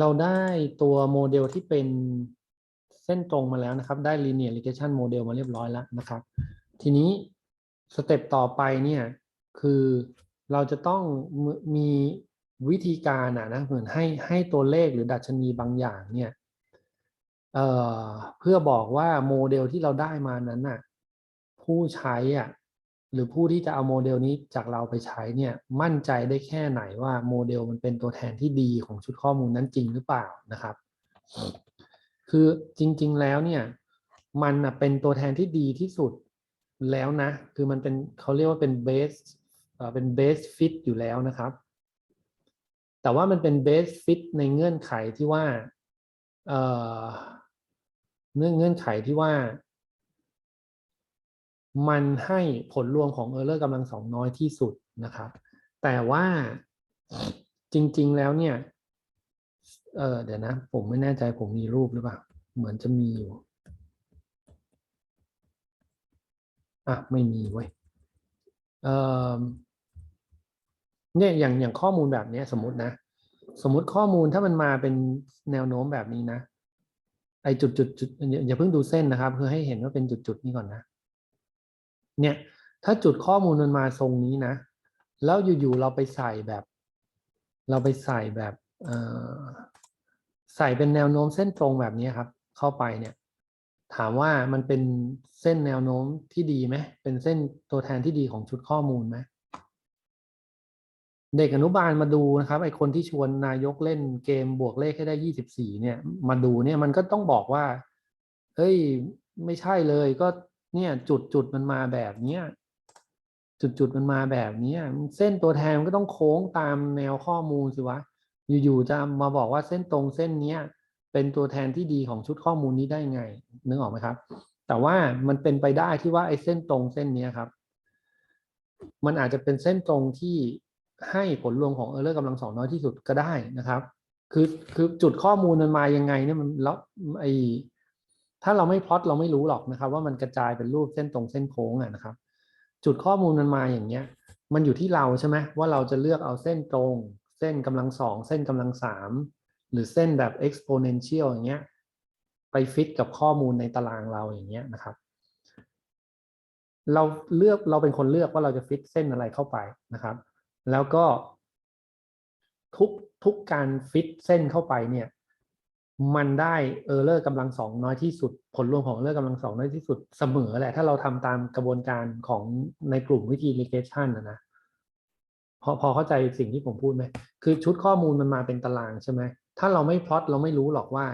เราได้ตัวโมเดลที่เป็นเส้นตรงมาแล้วนะครับ ได้ linear regression model มาเรียบร้อยแล้วนะครับ ทีนี้สเต็ปต่อไปเนี่ยคือเราจะต้องมีวิธีการอะนะเหมือนให้ให้ตัวเลขหรือดัชนีบางอย่างเนี่ยเเพื่อบอกว่าโมเดลที่เราได้มานั้นน่ะผู้ใช้อะ หรือผู้ที่จะเอาโมเดลนี้จากเราไปใช้เนี่ยมั่นใจได้แค่ไหนว่าโมเดลมันเป็นตัวแทนที่ดีของชุดข้อมูลนั้นจริงหรือเปล่านะครับ คือจริง ๆ แล้วเนี่ยมันเป็นตัวแทนที่ดีที่สุดแล้วนะ คือมันเป็นเขาเรียกว่าเป็นเบสเป็นเบสฟิตอยู่แล้วนะครับ แต่ว่ามันเป็นเบสฟิตในเงื่อนไขที่ว่าเอ่อเงื่อนเงื่อนไขที่ว่า มันให้ผลรวมของเออร์เลอร์กำลังสองน้อยที่สุดนะครับ แต่ว่าจริง ๆ แล้วเนี่ย เออเดี๋ยวนะ ผมไม่แน่ใจผมมีรูปหรือเปล่า เหมือนจะมีอยู่ อะ ไม่มีเว้ย เออเนี่ยอย่างอย่างข้อมูลแบบนี้สมมตินะ สมมติข้อมูลถ้ามันมาเป็นแนวโน้มแบบนี้นะไอจุดจุดจุดอย่าเพิ่งดูเส้นนะครับคือให้เห็นว่าเป็นจุดจุดนี้ก่อนนะ เนี่ย ถ้าจุดข้อมูลมันมาทรงนี้นะ แล้วอยู่ๆเราไปใส่แบบ เราไปใส่แบบใส่เป็นแนวโน้มเส้นตรงแบบนี้ครับ เข้าไปเนี่ย ถามว่ามันเป็นเส้นแนวโน้มที่ดีไหมเป็นเส้นตัวแทนที่ดีของชุดข้อมูลไหมเด็กอนุบาลมาดูนะครับไอคนที่ชวนนายกเล่นเกมบวกเลขให้ได้ยี่สิบสี่เนี่ย มาดูเนี่ยมันก็ต้องบอกว่า เฮ้ย ไม่ใช่เลยก็ เนี่ยจุดจุดมันมาแบบเนี้ยจุดจุดมันมาแบบเนี้ยเส้นตัวแทนมันก็ต้องโค้งตามแนวข้อมูลสิวะ อยู่ๆจะมาบอกว่าเส้นตรงเส้นเนี้ยเป็นตัวแทนที่ดีของชุดข้อมูลนี้ได้ไงนึกออกไหมครับ แต่ว่ามันเป็นไปได้ที่ว่าไอ้เส้นตรงเส้นเนี้ยครับ มันอาจจะเป็นเส้นตรงที่ให้ผลรวมของเออร์เลอร์กำลังสองน้อยที่สุดก็ได้นะครับ คือคือจุดข้อมูลมันมายังไงเนี่ยมันแล้วไอ ถ้าเราไม่พลอตเราไม่รู้หรอกนะครับ ว่ามันกระจายเป็นรูปเส้นตรงเส้นโค้งอะนะครับ จุดข้อมูลมันมาอย่างเงี้ย มันอยู่ที่เราใช่ไหมว่าเราจะเลือกเอาเส้นตรง เส้นกำลังสองเส้นกำลังสามหรือเส้นแบบ exponential อย่างเงี้ยไปฟิตกับข้อมูลในตารางเราอย่างเงี้ยนะครับ เราเลือกเราเป็นคนเลือกว่าเราจะฟิตเส้นอะไรเข้าไปนะครับ แล้วก็ทุกทุกการฟิตเส้นเข้าไปเนี่ย มันได้เออร์เลอร์กำลังสองน้อยที่สุด ผลรวมของเออร์เลอร์กำลังสองน้อยที่สุดเสมอแหละ ถ้าเราทำตามกระบวนการของในกลุ่มวิธี regression นะนะพอพอเข้าใจสิ่งที่ผมพูดไหมคือชุดข้อมูลมันมาเป็นตารางใช่ไหมถ้าเราไม่พลอตเราไม่รู้หรอกว่า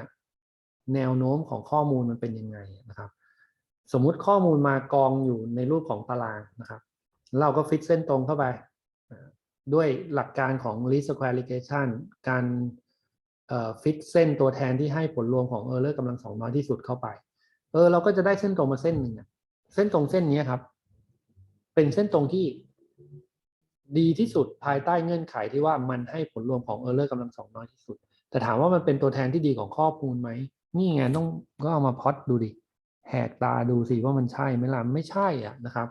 แนวโน้มของข้อมูลมันเป็นยังไงนะครับ สมมุติข้อมูลมากองอยู่ในรูปของตารางนะครับ เราก็ฟิตเส้นตรงเข้าไป ด้วยหลักการของ least square regression การ ฟิตเส้นตัวแทนที่ให้ผลรวมของเออร์เลอร์กำลังสองน้อยที่สุดเข้าไป เออเราก็จะได้เส้นตรงมาเส้นหนึ่งเส้นตรงเส้นนี้ครับ เป็นเส้นตรงที่ดีที่สุดภายใต้เงื่อนไขที่ว่ามันให้ผลรวมของเออร์เลอร์กำลังสองน้อยที่สุด แต่ถามว่ามันเป็นตัวแทนที่ดีของข้อมูลไหม นี่ไงต้องก็เอามาพอดดูดิ แหกตาดูสิว่ามันใช่ไหมล่ะไม่ใช่อะนะครับ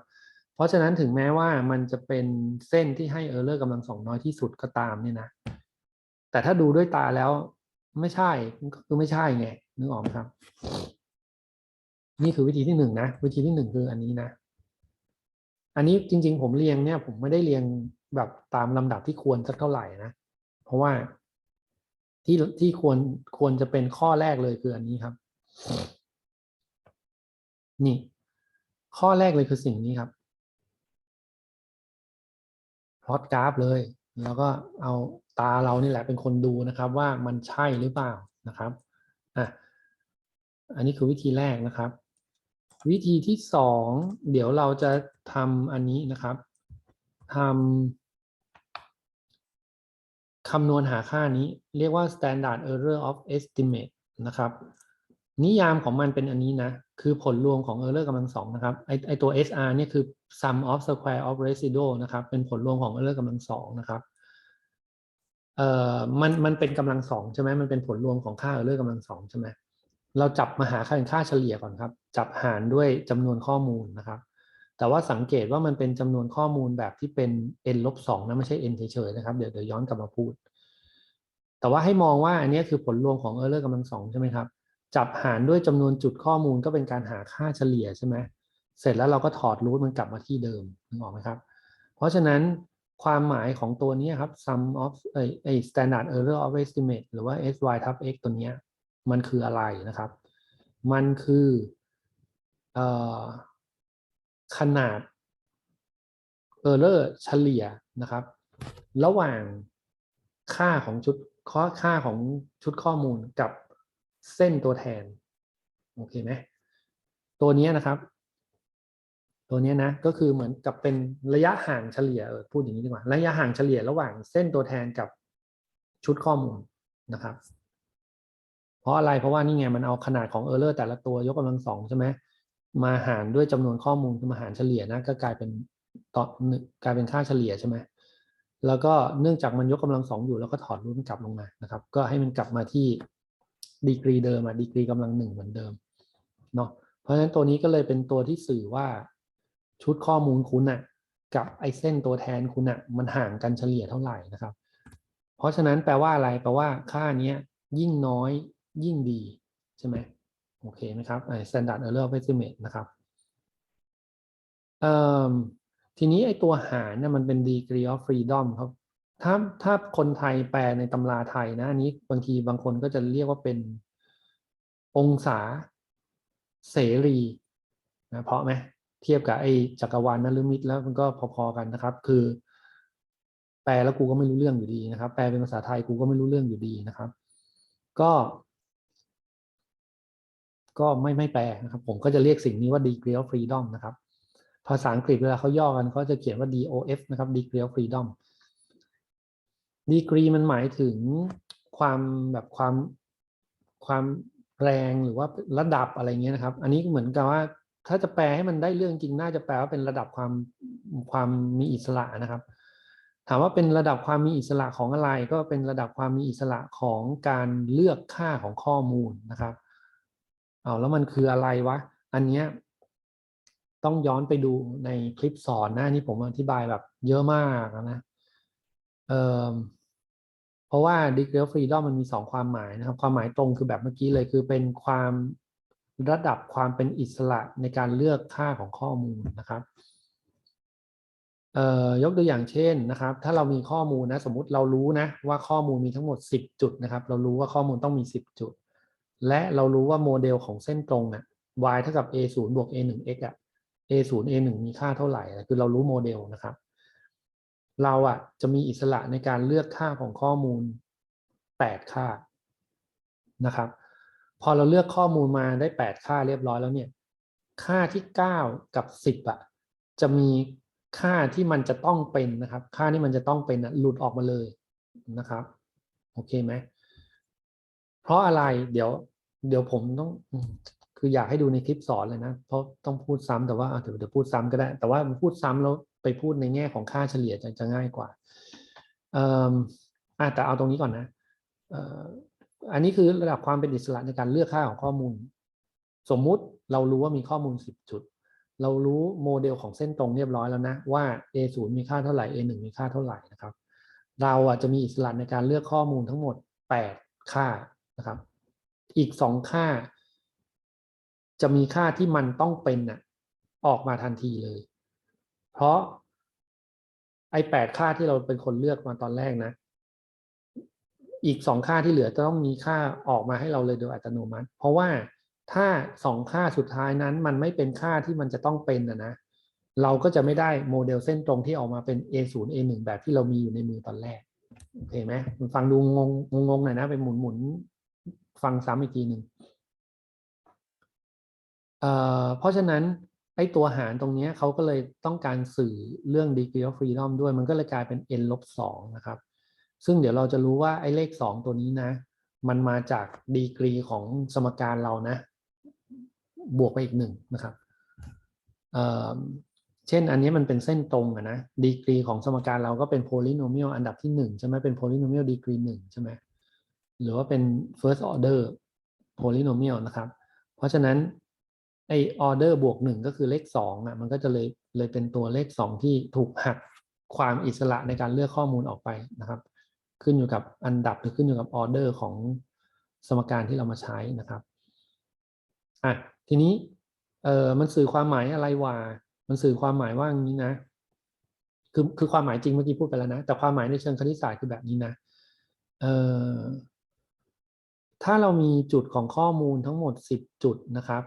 เพราะฉะนั้นถึงแม้ว่ามันจะเป็นเส้นที่ให้เออร์เลอร์กำลังสองน้อยที่สุดก็ตามเนี่ยนะ แต่ถ้าดูด้วยตาแล้วไม่ใช่ก็คือไม่ใช่ไงนึกออกไหมครับ นี่คือวิธีที่หนึ่งนะ วิธีที่หนึ่งคืออันนี้นะ อันนี้จริง ๆ ผมเรียงเนี่ย ผมไม่ได้เรียงแบบตามลำดับที่ควรสักเท่าไหร่นะ เพราะว่าที่ที่ควรควรจะเป็นข้อแรกเลยคืออันนี้ครับ นี่ ข้อแรกเลยคือสิ่งนี้ครับพลอตกราฟเลย แล้วก็เอา ตาเรานี่แหละเป็นคนดูนะครับว่ามันใช่หรือเปล่านะครับอะอันนี้คือวิธีแรกนะครับ วิธีที่สองเดี๋ยวเราจะทำอันนี้นะครับทำคำนวณหาค่านี้เรียกว่า standard error of estimate นะครับ นิยามของมันเป็นอันนี้นะ คือผลรวมของ error กำลังสองนะครับไอไอตัว SR เนี่ยคือ sum of square of residual นะครับ เป็นผลรวมของ error กำลังสองนะครับ เอ่อมันมันเป็นกำลังสองใช่ไหมมันเป็นผลรวมของค่า error กำลังสองใช่ไหมเราจับมาหาค่าเป็นค่าเฉลี่ยก่อนครับ จับหารด้วยจำนวนข้อมูลนะครับ แต่ว่าสังเกตว่ามันเป็นจำนวนข้อมูลแบบที่เป็น n ลบสองนะไม่ใช่ n เฉยๆนะครับเดี๋ยวเดี๋ยวย้อนกลับมาพูด แต่ว่าให้มองว่าอันนี้คือผลรวมของเออร์เลอร์กำลังสองใช่ไหมครับจับหารด้วยจำนวนจุดข้อมูลก็เป็นการหาค่าเฉลี่ยใช่ไหมเสร็จแล้วเราก็ถอดรูทมันกลับมาที่เดิมนึกออกไหมครับ เพราะฉะนั้น ความหมายของตัวนี้ครับ sum of ไอไอ standard error of estimate หรือว่า sy ทับ x ตัวนี้มันคืออะไรนะครับ มันคืออขนาด error เฉลี่ยนะครับ ระหว่างค่าของชุดข้อค่าของชุดข้อมูลกับเส้นตัวแทน โอเคไหมตัวนี้นะครับ ตัวนี้นะก็คือเหมือนกับเป็นระยะห่างเฉลี่ยพูดอย่างนี้ดีกว่าระยะห่างเฉลี่ยระหว่างเส้นตัวแทนกับชุดข้อมูลนะครับ เพราะอะไรเพราะว่านี่ไงมันเอาขนาดของเออร์เลอร์แต่ละตัวยกกำลังสองใช่ไหมมาหารด้วยจำนวนข้อมูลมาหารเฉลี่ยนะก็กลายเป็นต่อกลายเป็นค่าเฉลี่ยใช่ไหมแล้วก็เนื่องจากมันยกกำลังสองอยู่แล้วก็ถอดรูปมันกลับลงมานะครับ ก็ให้มันกลับมาที่ดีกรีเดิมอะดีกรีกำลังหนึ่งเหมือนเดิมเนาะเพราะฉะนั้นตัวนี้ก็เลยเป็นตัวที่สื่อว่า ชุดข้อมูลคุณอะกับไอเส้นตัวแทนคุณอะมันห่างกันเฉลี่ยเท่าไหร่นะครับ เพราะฉะนั้นแปลว่าอะไร แปลว่าค่านี้ยิ่งน้อยยิ่งดีใช่ไหมโอเคไหมครับไอ้ standard error of estimate นะครับเอ่อทีนี้ไอ้ตัวหารเนี่ยมันเป็น degree of freedom ครับ ถ้าถ้าคนไทยแปลในตำราไทยนะอันนี้บางทีบางคนก็จะเรียกว่าเป็นองศาเสรีนะเพราะไหม เทียบกับไอ้จักรวาลนฤมิตแล้วมันก็พอๆกันนะครับ คือ แปลแล้วกูก็ไม่รู้เรื่องอยู่ดีนะครับ แปลเป็นภาษาไทยกูก็ไม่รู้เรื่องอยู่ดีนะครับ ก็ ก็ไม่ไม่แปลนะครับ ผมก็จะเรียกสิ่งนี้ว่า degree of freedom นะครับ ภาษาอังกฤษเวลาเขาย่อกันเขาจะเขียนว่า DOF นะครับ degree of freedom degree มันหมายถึงความแบบความความแรงหรือว่าระดับอะไรเงี้ยนะครับ อันนี้เหมือนกับว่า ถ้าจะแปลให้มันได้เรื่องจริงน่าจะแปลว่าเป็นระดับความความมีอิสระนะครับ ถามว่าเป็นระดับความมีอิสระของอะไร ก็เป็นระดับความมีอิสระของการเลือกค่าของข้อมูลนะครับเอาแล้วมันคืออะไรวะ อันเนี้ยต้องย้อนไปดูในคลิปสอนนะนี่ผมอธิบายแบบเยอะมากนะเออเพราะว่า degree of freedom มันมีสองความหมายนะครับ ความหมายตรงคือแบบเมื่อกี้เลยคือเป็นความ ระดับความเป็นอิสระในการเลือกค่าของข้อมูลนะครับเอ่อยกตัวอย่างเช่นนะครับ ถ้าเรามีข้อมูลนะสมมุติเรารู้นะว่าข้อมูลมีทั้งหมด 10 จุดนะครับ เรารู้ว่าข้อมูลต้องมี 10 จุด และเรารู้ว่าโมเดลของเส้นตรงอะ y เท่ากับ a 0บวก a 1 x อะ a 0 a 1มีค่าเท่าไหร่ คือเรารู้โมเดลนะครับ เราอะจะมีอิสระในการเลือกค่าของข้อมูล 8 ค่านะครับ พอเราเลือกข้อมูลมาได้ 8 ค่าเรียบร้อยแล้วเนี่ย ค่าที่ 9 กับ 10อะจะมีค่าที่มันจะต้องเป็นนะครับ ค่าที่มันจะต้องเป็นนะหลุดออกมาเลยนะครับ โอเคไหมเพราะอะไรเดี๋ยว เดี๋ยวผมต้องคืออยากให้ดูในคลิปสอนเลยนะ เพราะต้องพูดซ้ำแต่ว่าเดี๋ยวเดี๋ยวพูดซ้ำก็ได้ แต่ว่าพูดซ้ำแล้วไปพูดในแง่ของค่าเฉลี่ยจะจะง่ายกว่าเอ่ออะแต่เอาตรงนี้ก่อนนะเอ่อ อันนี้คือระดับความเป็นอิสระในการเลือกค่าของข้อมูล สมมุติเรารู้ว่ามีข้อมูล 10 จุด เรารู้โมเดลของเส้นตรงเรียบร้อยแล้วนะว่า a 0 มีค่าเท่าไหร่ a 1 มีค่าเท่าไหร่นะครับ เราอะจะมีอิสระในการเลือกข้อมูลทั้งหมด 8 ค่านะครับ อีก 2 ค่า จะมีค่าที่มันต้องเป็นน่ะออกมาทันทีเลย เพราะไอ้แปดค่าที่เราเป็นคนเลือกมาตอนแรกนะ อีกสองค่าที่เหลือจะต้องมีค่าออกมาให้เราเลยโดยอัตโนมัติ เพราะว่าถ้าสองค่าสุดท้ายนั้นมันไม่เป็นค่าที่มันจะต้องเป็นนะนะเราก็จะไม่ได้โมเดลเส้นตรงที่ออกมาเป็น a 0 a 1แบบที่เรามีอยู่ในมือตอนแรกโอเคไหมฟังดูงงงงหน่อยนะไปหมุนหมุนฟังซ้ำอีกทีหนึ่งเอ่อเพราะฉะนั้นไอ้ตัวหารตรงนี้เขาก็เลยต้องการสื่อเรื่อง degree of freedom ด้วยมันก็เลยกลายเป็น n ลบสองนะครับ ซึ่งเดี๋ยวเราจะรู้ว่าไอ้เลขสองตัวนี้นะ มันมาจากดีกรีของสมการเรานะ บวกไปอีกหนึ่งนะครับเเช่นอันนี้มันเป็นเส้นตรงอะนะดีกรีของสมการเราก็เป็น polynomial อันดับที่หนึ่งใช่ไหมเป็น polynomial degree หนึ่งใช่ไหมหรือว่าเป็น first order polynomial นะครับ เพราะฉะนั้นไอออเดอร์บวกหนึ่งก็คือเลขสองอะมันก็จะเลยเลยเป็นตัวเลขสองที่ถูกหักความอิสระในการเลือกข้อมูลออกไปนะครับ ขึ้นอยู่กับอันดับหรือขึ้นอยู่กับออเดอร์ของสมการที่เรามาใช้นะครับอะทีนี้เออมันสื่อความหมายอะไรวะมันสื่อความหมายว่าอย่างนี้นะ คือคือความหมายจริงเมื่อกี้พูดไปแล้วนะ แต่ความหมายในเชิงคณิตศาสตร์คือแบบนี้นะเออถ้าเรามีจุดของข้อมูลทั้งหมด 10 จุดนะครับ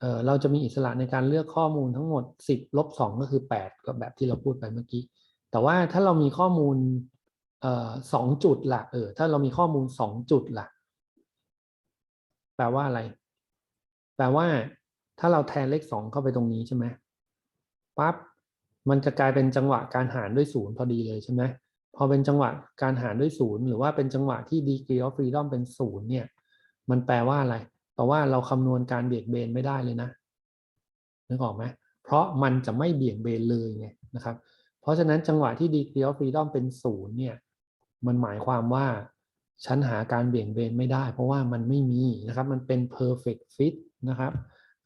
เออเราจะมีอิสระในการเลือกข้อมูลทั้งหมด 10ลบ2ก็คือ 8 ก็แบบที่เราพูดไปเมื่อกี้ แต่ว่าถ้าเรามีข้อมูล สองจุดละเออ ถ้าเรามีข้อมูลสองจุดละแปลว่าอะไร แปลว่า ถ้าเราแทนเลขสองเข้าไปตรงนี้ใช่ไหมปั๊บมันจะกลายเป็นจังหวะการหารด้วยศูนย์พอดีเลยใช่ไหมพอเป็นจังหวะการหารด้วยศูนย์หรือว่าเป็นจังหวะที่ degree of freedom เป็นศูนย์เนี่ย มันแปลว่าอะไรแปลว่าเราคำนวณการเบี่ยงเบนไม่ได้เลยนะนึกออกไหมเพราะมันจะไม่เบี่ยงเบนเลยไงนะครับ เพราะฉะนั้นจังหวะที่ degree of freedom เป็นศูนย์เนี่ย มันหมายความว่าฉันหาการเบี่ยงเบนไม่ได้ เพราะว่ามันไม่มีนะครับ มันเป็น perfect fit นะครับ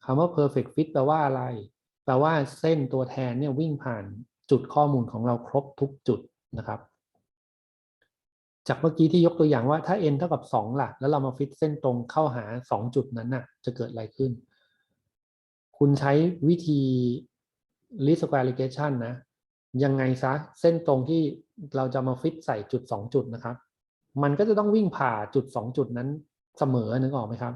คำว่า perfect fit แปลว่าอะไร แปลว่าเส้นตัวแทนเนี่ยวิ่งผ่านจุดข้อมูลของเราครบทุกจุดนะครับ จากเมื่อกี้ที่ยกตัวอย่างว่าถ้า n เท่ากับ 2 ล่ะ แล้วเรามาฟิตเส้นตรงเข้าหา 2 จุดนั้นน่ะ จะเกิดอะไรขึ้น คุณใช้วิธี least square regression นะ ยังไงซะเส้นตรงที่เราจะมาฟิตใส่จุด 2 จุดนะครับ มันก็จะต้องวิ่งผ่าจุด 2 จุดนั้นเสมอนึกออกไหมครับ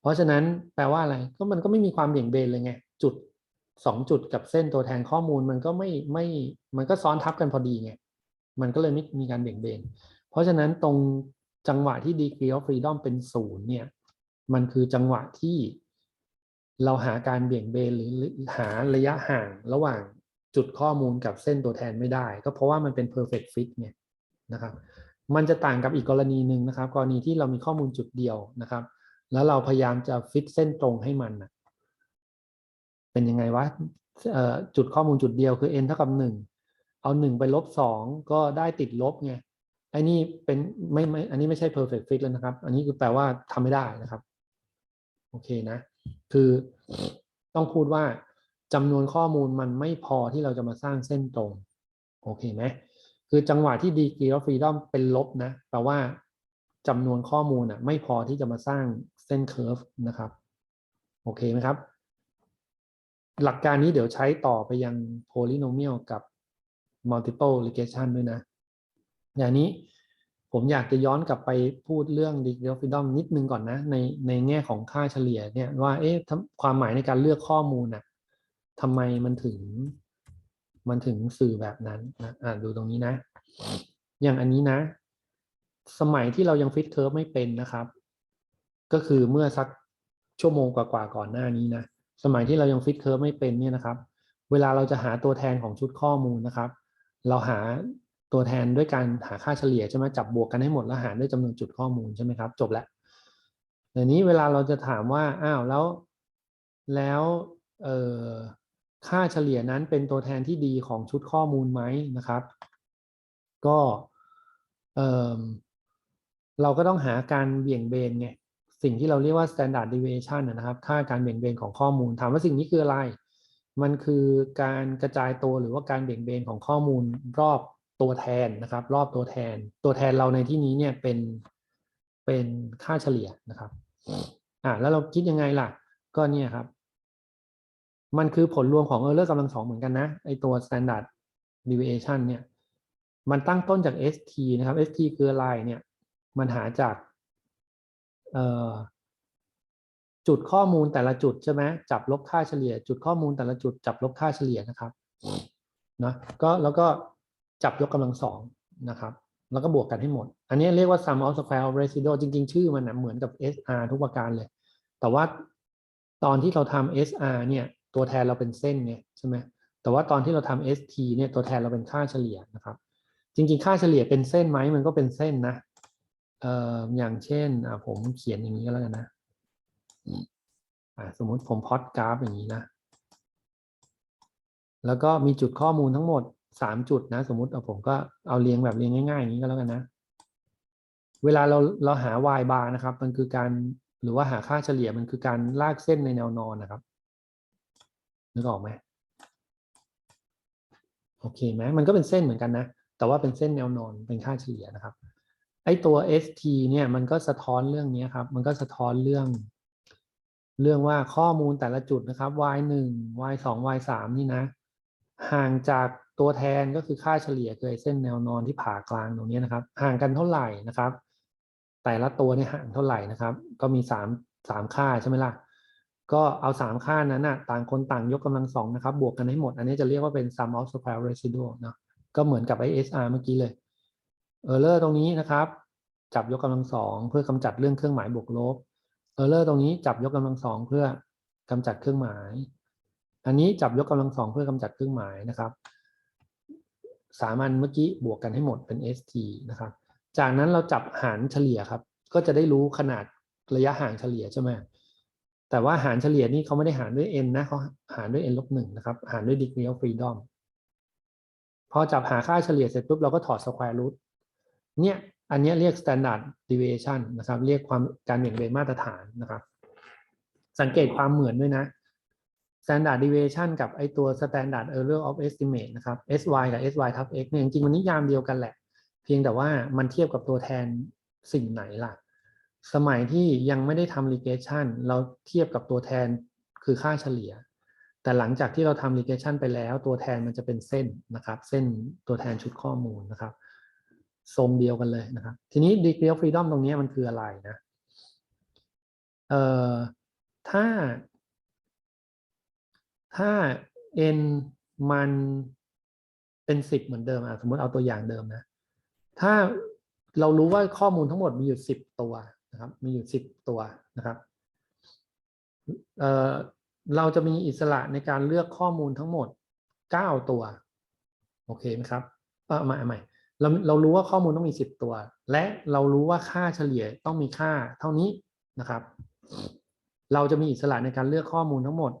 เพราะฉะนั้นแปลว่าอะไรก็มันก็ไม่มีความเบี่ยงเบนเลยไงจุด 2 จุดกับเส้นตัวแทนข้อมูลมันก็ไม่ไม่มันก็ซ้อนทับกันพอดีไงมันก็เลยไม่มีการเบี่ยงเบน เพราะฉะนั้นตรงจังหวะที่ degree of freedom เป็นศูนย์เนี่ยมันคือจังหวะที่เราหาการเบี่ยงเบนหรือหาระยะห่างระหว่าง จุดข้อมูลกับเส้นตัวแทนไม่ได้ ก็เพราะว่ามันเป็น perfect fit เนี่ยนะครับมันจะต่างกับอีกกรณีหนึ่งนะครับ กรณีที่เรามีข้อมูลจุดเดียวนะครับ แล้วเราพยายามจะฟิตเส้นตรงให้มันนะเป็นยังไงวะจุดข้อมูลจุดเดียวคือ n เท่ากับหนึ่งเอาหนึ่งไปลบสองก็ได้ติดลบไงไอ้นี่เป็นไม่ไม่อันนี้ไม่ใช่ perfect fit แล้วนะครับ อันนี้คือแปลว่าทำไม่ได้นะครับ โอเคนะ คือต้องพูดว่า จำนวนข้อมูลมันไม่พอที่เราจะมาสร้างเส้นตรง โอเคไหมคือจังหวะที่ degree of freedom เป็นลบนะแปลว่าจำนวนข้อมูลอะไม่พอที่จะมาสร้างเส้น curve นะครับ โอเคไหมครับ หลักการนี้เดี๋ยวใช้ต่อไปยัง polynomial กับ multiple regression ด้วยนะ อย่างนี้ผมอยากจะย้อนกลับไปพูดเรื่อง degree of freedom นิดนึงก่อนนะ ในในแง่ของค่าเฉลี่ยเนี่ยว่าเอ๊ะความหมายในการเลือกข้อมูลน่ะ ทำไมมันถึง มันถึงสื่อแบบนั้นนะอ่าดูตรงนี้นะ อย่างอันนี้นะ สมัยที่เรายังฟิตเคิร์ฟไม่เป็นนะครับ ก็คือเมื่อสักชั่วโมงกว่าๆก่อนหน้านี้นะ สมัยที่เรายังฟิตเคิร์ฟไม่เป็นเนี่ยนะครับ เวลาเราจะหาตัวแทนของชุดข้อมูลนะครับ เราหาตัวแทนด้วยการหาค่าเฉลี่ยใช่ไหมจับบวกกันให้หมดแล้วหารด้วยจำนวนจุดข้อมูลใช่ไหมครับ จบแล้วเดี๋ยวนี้เวลาเราจะถามว่า อ้าวแล้ว แล้ว เออ ค่าเฉลี่ยนั้นเป็นตัวแทนที่ดีของชุดข้อมูลไหมนะครับ ก็เเราก็ต้องหาการเบี่ยงเบนไงสิ่งที่เราเรียกว่า standard deviation นะครับ ค่าการเบี่ยงเบนของข้อมูล ถามว่าสิ่งนี้คืออะไร มันคือการกระจายตัวหรือว่าการเบี่ยงเบนของข้อมูลรอบตัวแทนนะครับ รอบตัวแทน ตัวแทนเราในที่นี้เนี่ยเป็นเป็นค่าเฉลี่ยนะครับ อ่าแล้วเราคิดยังไงล่ะ ก็เนี่ยครับ มันคือผลรวมของเออร์เลอร์กำลังสองเหมือนกันนะไอตัว standard deviation เนี่ยมันตั้งต้นจาก st นะครับ st คืออะไรเนี่ย มันหาจากจุดข้อมูลแต่ละจุดใช่ไหมจับลบค่าเฉลี่ย จุดข้อมูลแต่ละจุดจับลบค่าเฉลี่ยนะครับนะก็แล้วก็จับยกกำลังสองนะครับ แล้วก็บวกกันให้หมด อันนี้เรียกว่า sum of square of residual จริง ๆ ชื่อมันนะเหมือนกับ SR ทุกประการเลย แต่ว่าตอนที่เราทำ SR เนี่ย ตัวแทนเราเป็นเส้นไงใช่ไหมแต่ว่าตอนที่เราทำ ST เนี่ยตัวแทนเราเป็นค่าเฉลี่ยนะครับ จริงๆ ค่าเฉลี่ยเป็นเส้นไหมมันก็เป็นเส้นนะเอ่ออย่างเช่นอ่าผมเขียนอย่างนี้ก็แล้วกันนะอ่าสมมุติผมพอดกราฟอย่างนี้นะ แล้วก็มีจุดข้อมูลทั้งหมดสามจุดนะ สมมติเอาผมก็เอาเรียงแบบเรียงง่ายๆอย่างนี้ก็แล้วกันนะ เวลาเราเราหา y bar นะครับ มันคือการหรือว่าหาค่าเฉลี่ยมันคือการลากเส้นในแนวนอนนะครับ นึกออกไหมโอเคไหมมันก็เป็นเส้นเหมือนกันนะ แต่ว่าเป็นเส้นแนวนอนเป็นค่าเฉลี่ยนะครับไอตัว st เนี่ยมันก็สะท้อนเรื่องนี้ครับ มันก็สะท้อนเรื่อง เรื่องว่าข้อมูลแต่ละจุดนะครับ y หนึ่ง y สอง y สามนี่นะ ห่างจากตัวแทนก็คือค่าเฉลี่ยคือไอเส้นแนวนอนที่ผ่ากลางตรงนี้นะครับ ห่างกันเท่าไหร่นะครับ แต่ละตัวเนี่ยห่างเท่าไหร่นะครับ ก็มีสามสามค่าใช่ไหมล่ะ ก็เอาสามค่านั้นน่ะต่างคนต่างยกกำลังสองนะครับ บวกกันให้หมด อันนี้จะเรียกว่าเป็น sum of square residual เนอะก็เหมือนกับไอ้ SR เมื่อกี้เลยเออร์เลอร์ตรงนี้นะครับ จับยกกำลังสองเพื่อกำจัดเรื่องเครื่องหมายบวกลบเออร์เลอร์ตรงนี้จับยกกำลังสองเพื่อกำจัดเครื่องหมาย อันนี้จับยกกำลังสองเพื่อกำจัดเครื่องหมายนะครับสามัญเมื่อกี้บวกกันให้หมดเป็น st นะครับ จากนั้นเราจับหารเฉลี่ยครับ ก็จะได้รู้ขนาดระยะห่างเฉลี่ยใช่ไหม แต่ว่าหารเฉลี่ยนี่เขาไม่ได้หารด้วย n นะเขาหารด้วย n ลบหนึ่งนะครับ หารด้วย degree of freedom พอจับหาค่าเฉลี่ยเสร็จปุ๊บเราก็ถอด square root เนี่ยอันนี้เรียก standard deviation นะครับ เรียกความการเบี่ยงเบนมาตรฐานนะครับ สังเกตความเหมือนด้วยนะ standard deviation กับไอตัว standard error of estimate นะครับ sy กับ sy ทับ x เนี่ยจริงๆมันนิยามเดียวกันแหละ เพียงแต่ว่ามันเทียบกับตัวแทนสิ่งไหนล่ะ สมัยที่ยังไม่ได้ทำ regression เราเทียบกับตัวแทนคือค่าเฉลี่ย แต่หลังจากที่เราทำ regression ไปแล้ว ตัวแทนมันจะเป็นเส้นนะครับ เส้นตัวแทนชุดข้อมูลนะครับทรงเดียวกันเลยนะครับ ทีนี้ degree of freedom ตรงนี้มันคืออะไรนะเอ่อถ้า ถ้า n มันเป็นสิบเหมือนเดิมอะสมมติเอาตัวอย่างเดิมนะ ถ้าเรารู้ว่าข้อมูลทั้งหมดมีอยู่สิบตัว นะครับ มีอยู่สิบตัวนะครับเเราจะมีอิสระในการเลือกข้อมูลทั้งหมดเก้าตัว โอเคไหมครับเออใหม่ใหม่เราเรารู้ว่าข้อมูลต้องมีสิบตัว และเรารู้ว่าค่าเฉลี่ยต้องมีค่าเท่านี้นะครับ เราจะมีอิสระในการเลือกข้อมูลทั้งหมด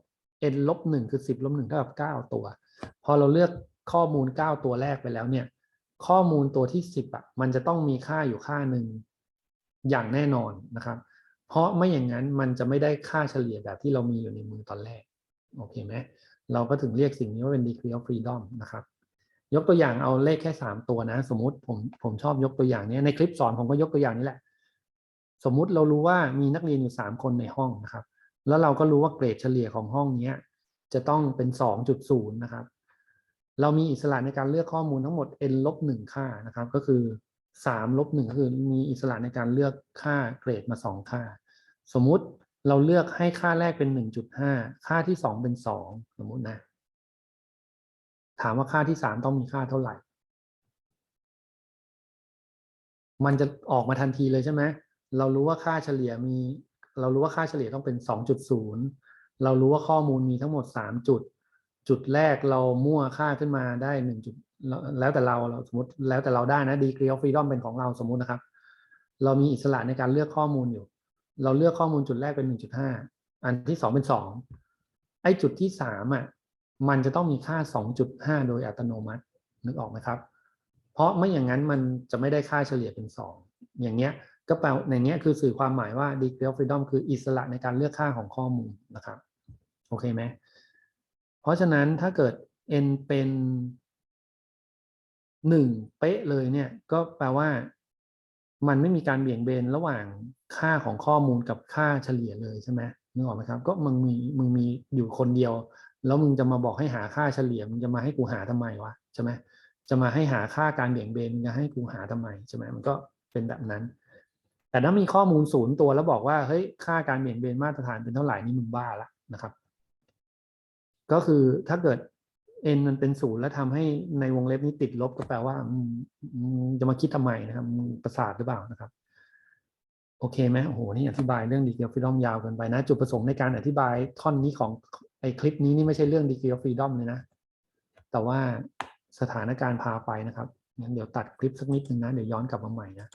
n ลบหนึ่งคือสิบลบหนึ่งเท่ากับเก้าตัว พอเราเลือกข้อมูลเก้าตัวแรกไปแล้วเนี่ย ข้อมูลตัวที่สิบอะมันจะต้องมีค่าอยู่ค่าหนึ่ง อย่างแน่นอนนะครับ เพราะไม่อย่างนั้นมันจะไม่ได้ค่าเฉลี่ยแบบที่เรามีอยู่ในมือตอนแรกโอเคไหมเราก็ถึงเรียกสิ่งนี้ว่าเป็น degree of freedom นะครับยกตัวอย่างเอาเลขแค่สามตัวนะ สมมุติผมผมชอบยกตัวอย่างนี้ในคลิปสอนผมก็ยกตัวอย่างนี้แหละ สมมุติเรารู้ว่ามีนักเรียนอยู่สามคนในห้องนะครับ แล้วเราก็รู้ว่าเกรดเฉลี่ยของห้องนี้จะต้องเป็นสองจุดศูนย์นะครับ เรามีอิสระในการเลือกข้อมูลทั้งหมด n ลบหนึ่งค่านะครับ ก็คือ สามลบหนึ่งก็คือมีอิสระในการเลือกค่าเกรดมาสองค่า สมมุติเราเลือกให้ค่าแรกเป็นหนึ่งจุดห้าค่าที่สองเป็นสองสมมุตินะ ถามว่าค่าที่สามต้องมีค่าเท่าไหร่ มันจะออกมาทันทีเลยใช่ไหมเรารู้ว่าค่าเฉลี่ยมี เรารู้ว่าค่าเฉลี่ยต้องเป็น2.0เรารู้ว่าข้อมูลมีทั้งหมด3จุด จุดแรกเรามั่วค่าขึ้นมาได้1จุด แล้วแต่เราเราสมมติแล้วแต่เราได้นะ degree of freedom เป็นของเราสมมุตินะครับ เรามีอิสระในการเลือกข้อมูลอยู่ เราเลือกข้อมูลจุดแรกเป็น1.5อันที่2เป็น2ไอ้จุดที่3อะมันจะต้องมีค่า2.5โดยอัตโนมัตินึกออกไหมครับ เพราะไม่อย่างนั้นมันจะไม่ได้ค่าเฉลี่ยเป็น2องอย่างเงี้ยก็แปลในเนี้ยคือสื่อความหมายว่า degree of freedom คืออิสระในการเลือกค่าของข้อมูลนะครับ โอเคไหมเพราะฉะนั้นถ้าเกิด n เป็น หนึ่งเป๊ะเลยเนี่ยก็แปลว่า มันไม่มีการเบี่ยงเบนระหว่างค่าของข้อมูลกับค่าเฉลี่ยเลยใช่ไหมนึกออกไหมครับ ก็มึงมีมึงมีอยู่คนเดียว แล้วมึงจะมาบอกให้หาค่าเฉลี่ยมึงจะมาให้กูหาทำไมวะใช่ไหมจะมาให้หาค่าการเบี่ยงเบนมึงจะให้กูหาทำไมใช่ไหมมันก็เป็นแบบนั้น แต่ถ้ามีข้อมูลศูนย์ตัวแล้วบอกว่าเฮ้ยค่าการเบี่ยงเบนมาตรฐานเป็นเท่าไหร่นี่มึงบ้าละนะครับ ก็คือถ้าเกิด n มันเป็นศูนย์แล้วทำให้ในวงเล็บนี้ติดลบก็แปลว่าจะมาคิดทำไมนะครับประสาทหรือเปล่านะครับ โอเคไหมโอ้โหนี่อธิบายเรื่อง degree of freedom ยาวเกินไปนะ จุดประสงค์ในการอธิบายท่อนนี้ของไอคลิปนี้นี่ไม่ใช่เรื่อง degree of freedom เลยนะ แต่ว่าสถานการณ์พาไปนะครับงั้นเดี๋ยวตัดคลิปสักนิดนึงนะ เดี๋ยวย้อนกลับมาใหม่นะ